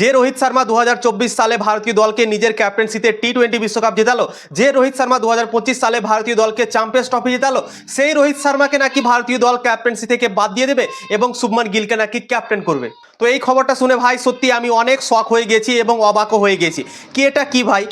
যে রোহিত শর্মা দু হাজার চব্বিশ সালে ভারতীয় দলকে নিজের ক্যাপ্টেন্সিতে টি টোয়েন্টি বিশ্বকাপ জেতালো, যে রোহিত শর্মা দু হাজার পঁচিশ সালে ভারতীয় দলকে চ্যাম্পিয়ন্স ট্রফি জেতালো, সেই রোহিত শর্মাকে নাকি ভারতীয় দল ক্যাপ্টেন্সি থেকে বাদ দিয়ে দেবে এবং শুভমান গিলকে নাকি ক্যাপ্টেন করবে। তো এই খবরটা শুনে ভাই, সত্যি আমি অনেক শখ হয়ে গেছি এবং অবাকও হয়ে গেছি। কি এটা কি ভাই?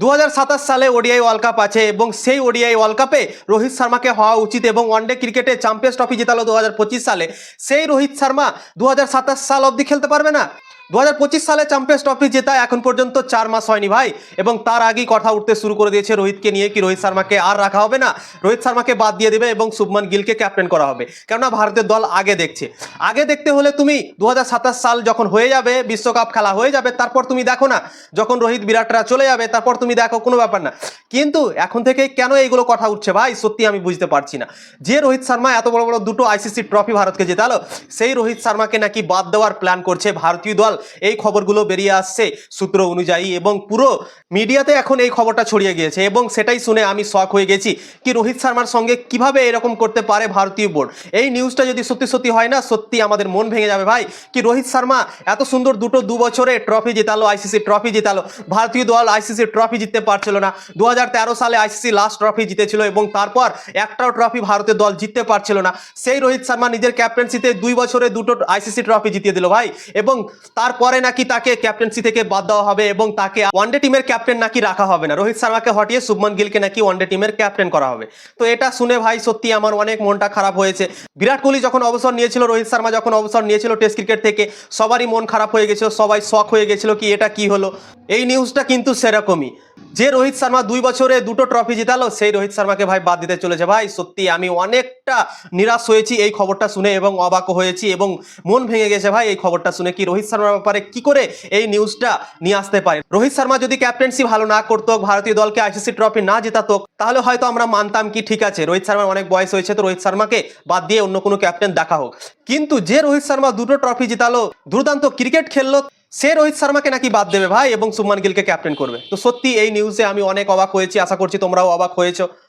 দু হাজার সাতাশ সালে ওডিআই ওয়ার্ল্ড কাপ আছে এবং সেই ওডিআই ওয়ার্ল্ড কাপে রোহিত শর্মাকে হওয়া উচিত এবং ওয়ানডে ক্রিকেটে চ্যাম্পিয়ন্স ট্রফি জেতালো দু হাজার পঁচিশ সালে। সেই রোহিত শর্মা দু হাজার সাতাশ সাল অবধি খেলতে পারবে না? দু হাজার পঁচিশ সালে চ্যাম্পিয়ন্স ট্রফি জেতা এখন পর্যন্ত চার মাস হয়নি ভাই। এবং তার আগেই কথা উঠতে শুরু করে দিয়েছে রোহিতকে নিয়ে কি রোহিত শর্মাকে আর রাখা হবে না? রোহিত শর্মাকে বাদ দিয়ে দেবে এবং শুভমান গিলকে ক্যাপ্টেন করা হবে। কেননা ভারতের দল আগে দেখছে। আগে দেখতে হলে তুমি দু হাজার সাতাশ সাল যখন হয়ে যাবে, বিশ্বকাপ খেলা হয়ে যাবে, তারপর তুমি দেখো না, যখন রোহিত বিরাটরা চলে যাবে, তারপর তুমি দেখো কোনো ব্যাপার না। কিন্তু এখন থেকে কেন এইগুলো কথা উঠছে ভাই? সত্যি আমি বুঝতে পারছি না। যে রোহিত শর্মা এত বড় বড় দুটো আইসিসি ট্রফি ভারতকে জেতালো, সেই রোহিত শর্মাকে নাকি বাদ দেওয়ার প্ল্যান করছে ভারতীয় দল। এই খবরগুলো বেরিয়ে আসছে সূত্র অনুযায়ী এবং পুরো মিডিয়াতে এখন এই খবরটা ছড়িয়ে গিয়েছে এবং সেটাই শুনে আমি শখ হয়ে গেছি কি রোহিত শর্মার সঙ্গে কীভাবে এরকম করতে পারে ভারতীয় বোর্ড? এই নিউজটা যদি সত্যি সত্যি হয় না, সত্যি আমাদের মন ভেঙে যাবে ভাই। কি রোহিত শর্মা এত সুন্দর দুটো দু বছরে ট্রফি জেতালো আইসিসি ট্রফি জেতালো, ভারতীয় দল আইসিসি ট্রফি জিততে পারছিল না। দু হাজার সালে আইসিসি লাস্ট ট্রফি জিতেছিল এবং তারপর একটাও ট্রফি ভারতের দল জিততে পারছিল না। সেই রোহিত শর্মা নিজের ক্যাপ্টেন্সিতে দুই বছরে দুটো আইসিসি ট্রফি জিতিয়ে দিল ভাই এবং তারপরে নাকি তাকে ক্যাপ্টেন্সি থেকে বাদ দেওয়া হবে এবং তাকে ওয়ানডে টিমের ক্যাপ্টেন নাকি রাখা হবে না। রোহিত শর্মাকে হটিয়ে শুভমান গিলকে নাকি ওয়ানডে টিমের ক্যাপ্টেন করা হবে। তো এটা শুনে ভাই সত্যি আমার অনেক মনটা খারাপ হয়েছে। বিরাট কোহলি যখন অবসর নিয়েছিল, রোহিত শর্মা যখন অবসর নিয়েছিল টেস্ট ক্রিকেট থেকে, সবারই মন খারাপ হয়ে গেছিল, সবাই শখ হয়ে গেছিল কি এটা কি হলো? এই নিউজটা কিন্তু সেরকমই। যে রোহিত শর্মা দুই বছরে দুটো ট্রফি জিতালো, সেই রোহিত শর্মাকে ভাই বাদ দিতে চলেছে। ভাই, সত্যি আমি অনেকটা নিরাশ হয়েছি এই খবরটা শুনে এবং অবাক হয়েছি এবং মন ভেঙে গেছে ভাই এই খবরটা শুনে কি রোহিত শর্মার ব্যাপারে কি করে এই নিউজটা নিয়ে আসতে পারে। রোহিত শর্মা যদি ক্যাপ্টেন্সি ভালো না করতো, ভারতীয় দলকে আইসিসি ট্রফি না জেতাতো, তাহলে হয়তো আমরা মানতাম কি ঠিক আছে, রোহিত শর্মার অনেক বয়স হয়েছে, তো রোহিত শর্মাকে বাদ দিয়ে অন্য কোনো ক্যাপ্টেন দেখা হোক। কিন্তু যে রোহিত শর্মা দুটো ট্রফি জেতালো, দুর্দান্ত ক্রিকেট খেললো সে রোহিত শর্মাকে নাকি বাদ দেবে ভাই এবং সুমান গিলকে ক্যাপ্টেন করবে। তো সত্যি এই নিউজে আমি অনেক অবাক হয়েছি, আশা করছি তোমরাও অবাক হয়েছো।